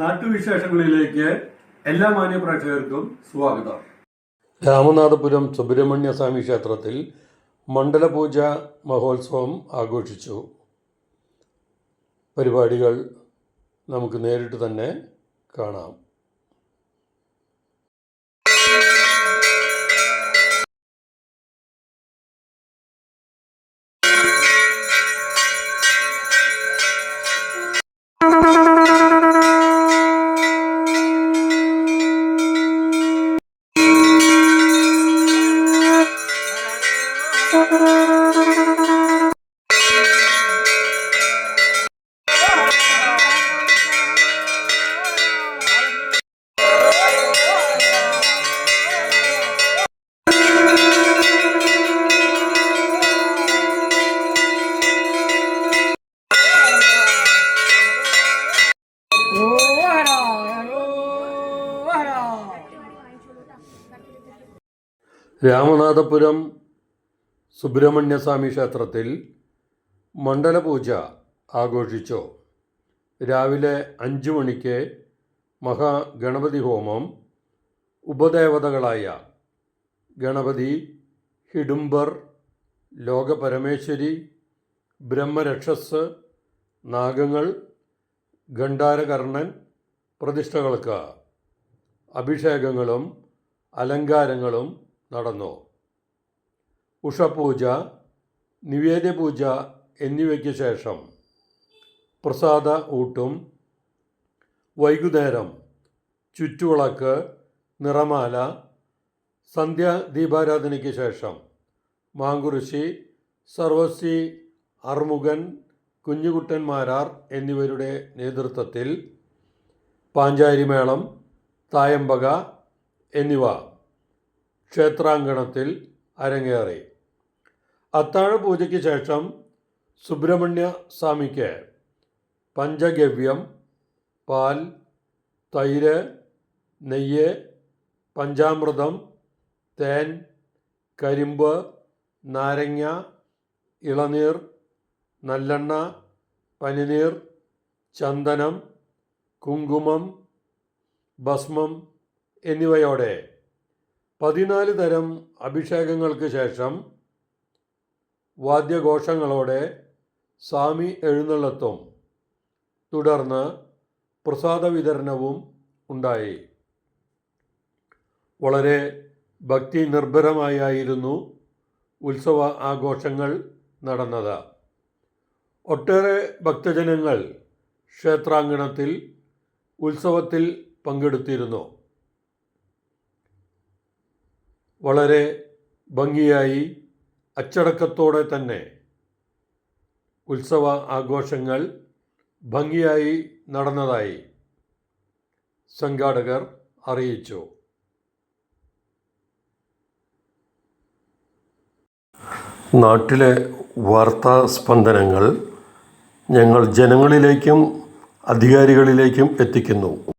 നാട്ടുവിശേഷങ്ങളിലേക്ക് എല്ലാ മാന്യപ്രേക്ഷകർക്കും സ്വാഗതം. രാമനാഥപുരം സുബ്രഹ്മണ്യ സ്വാമി ക്ഷേത്രത്തിൽ മണ്ഡലപൂജ മഹോത്സവം ആഘോഷിച്ചു. പരിപാടികൾ നമുക്ക് നേരിട്ട് തന്നെ കാണാം. രാമനാഥപുരം സുബ്രഹ്മണ്യസ്വാമി ക്ഷേത്രത്തിൽ മണ്ഡലപൂജ ആഘോഷിച്ചു. രാവിലെ അഞ്ച് മണിക്ക് മഹാഗണപതി ഹോമം ഉപദേവതകളായ ഗണപതി ഹിഡുംബർ ലോകപരമേശ്വരി ബ്രഹ്മരക്ഷസ് നാഗങ്ങൾ ഗണ്ഡാരകർണൻ പ്രതിഷ്ഠകൾക്ക് അഭിഷേകങ്ങളും അലങ്കാരങ്ങളും നടന്നു. ഉഷപൂജ നിവേദ്യപൂജ എന്നിവയ്ക്ക് ശേഷം പ്രസാദ ഊട്ടും വൈകുന്നേരം ചുറ്റുവിളക്ക് നിറമാല സന്ധ്യാ ദീപാരാധനയ്ക്ക് ശേഷം മാങ്കുറിശി സർവശ്രീ അർമുഖൻ കുഞ്ഞുകുട്ടന്മാരാർ എന്നിവരുടെ നേതൃത്വത്തിൽ പാഞ്ചാരിമേളം തായമ്പക എന്നിവ ക്ഷേത്രാങ്കണത്തിൽ അരങ്ങേറി. അത്താഴപൂജയ്ക്ക് ശേഷം സുബ്രഹ്മണ്യ സ്വാമിക്ക് പഞ്ചഗവ്യം പാൽ തൈര് നെയ്യ് പഞ്ചാമൃതം തേൻ കരിമ്പ് നാരങ്ങ ഇളനീർ നല്ലെണ്ണ പനിനീർ ചന്ദനം കുങ്കുമം ഭസ്മം എന്നിവയോടെ പതിനാല് തരം അഭിഷേകങ്ങൾക്ക് ശേഷം വാദ്യഘോഷങ്ങളോടെ സ്വാമി എഴുന്നള്ളത്തും തുടർന്ന് പ്രസാദ വിതരണവും ഉണ്ടായി. വളരെ ഭക്തി നിർഭരമായായിരുന്നു ഉത്സവ ആഘോഷങ്ങൾ നടന്നത്. ഒട്ടേറെ ഭക്തജനങ്ങൾ ക്ഷേത്രാങ്കണത്തിൽ ഉത്സവത്തിൽ പങ്കെടുത്തിരുന്നു. വളരെ ഭംഗിയായി അച്ചടക്കത്തോടെ തന്നെ ഉത്സവ ആഘോഷങ്ങൾ ഭംഗിയായി നടന്നതായി സംഘാടകർ അറിയിച്ചു. നാട്ടിലെ വാർത്താ സ്പന്ദനങ്ങൾ ഞങ്ങൾ ജനങ്ങളിലേക്കും അധികാരികളിലേക്കും എത്തിക്കുന്നു.